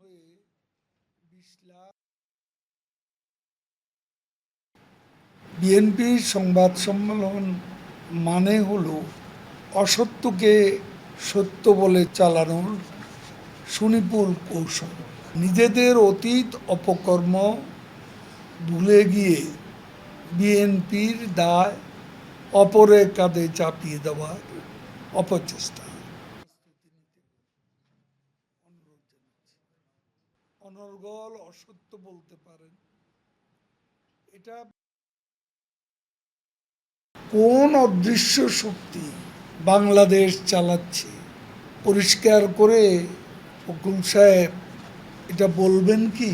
হয়ে বিশ লাখ বিএনপির সংবাদ সম্মেলন মানে হলো অসত্যকে সত্য বলে চালানোর সুনিপুণ কৌশল। নিজেদের অতীত অপকর্ম ভুলে গিয়ে বিএনপির দায় অপরের কাঁধে চাপিয়ে দেওয়ার অপচেষ্টা। অনর্গল অসত্য বলতে পারেন। এটা কোন অদৃশ্য শক্তি বাংলাদেশ চালাচ্ছে? পরিষ্কার করে ফকুল সাহেব এটা বলবেন কি?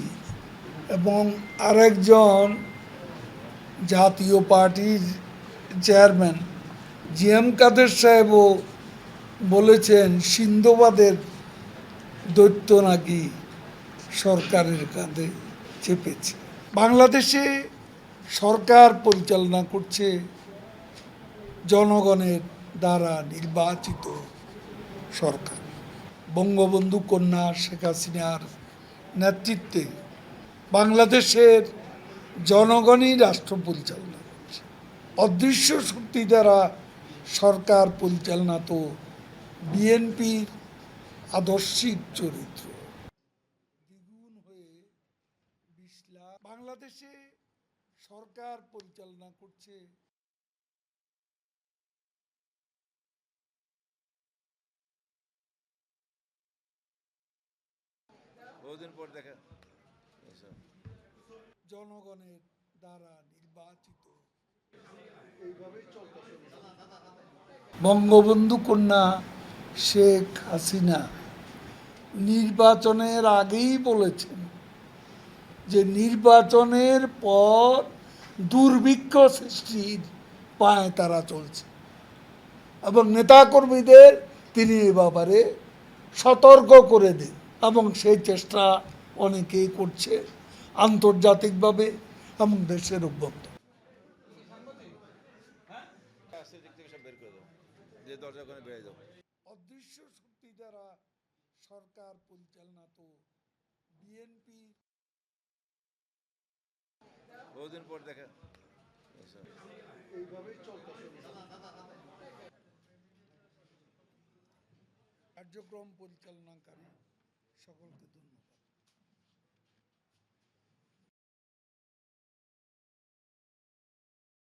এবং আরেকজন জাতীয় পার্টির চেয়ারম্যান, জি এম কাদের সাহেবও বলেছেন, সিন্ধবাদের দৈত্য নাকি? সরকারের কাঁধে চেপেছে। বাংলাদেশে সরকার পরিচালনা করছে জনগণের দ্বারা নির্বাচিত সরকার। বঙ্গবন্ধু কন্যা শেখ হাসিনার নেতৃত্বে বাংলাদেশের জনগণই রাষ্ট্র পরিচালনা করছে। অদৃশ্য শক্তি দ্বারা সরকার পরিচালনা তো বিএনপির আদর্শিক চরিত্র দ্বিগুণ হয়ে বিশ লাখ বাংলাদেশে সরকার পরিচালনা করছে। বহুদিন পর দেখা। জনগণের দ্বারা নির্বাচিত। বঙ্গবন্ধু কন্যা শেখ হাসিনা নির্বাচনের আগেই বলেছেন যে নির্বাচনের পর দুর্ভিক্ষ সৃষ্টির পায় তারা চলছে। এবং নেতাকর্মীদের তিনি এ ব্যাপারে সতর্ক করে দেন এবং সেই চেষ্টা অনেকেই করছে আন্তর্জাতিকভাবে এবং দেশের যাও অদৃশ্য শক্তি দ্বারা সরকার পরিচালনা তো বিএনপি বহুদিন পর দেখা। কার্যক্রম পরিচালনাকারী সকলকে ধন্যবাদ।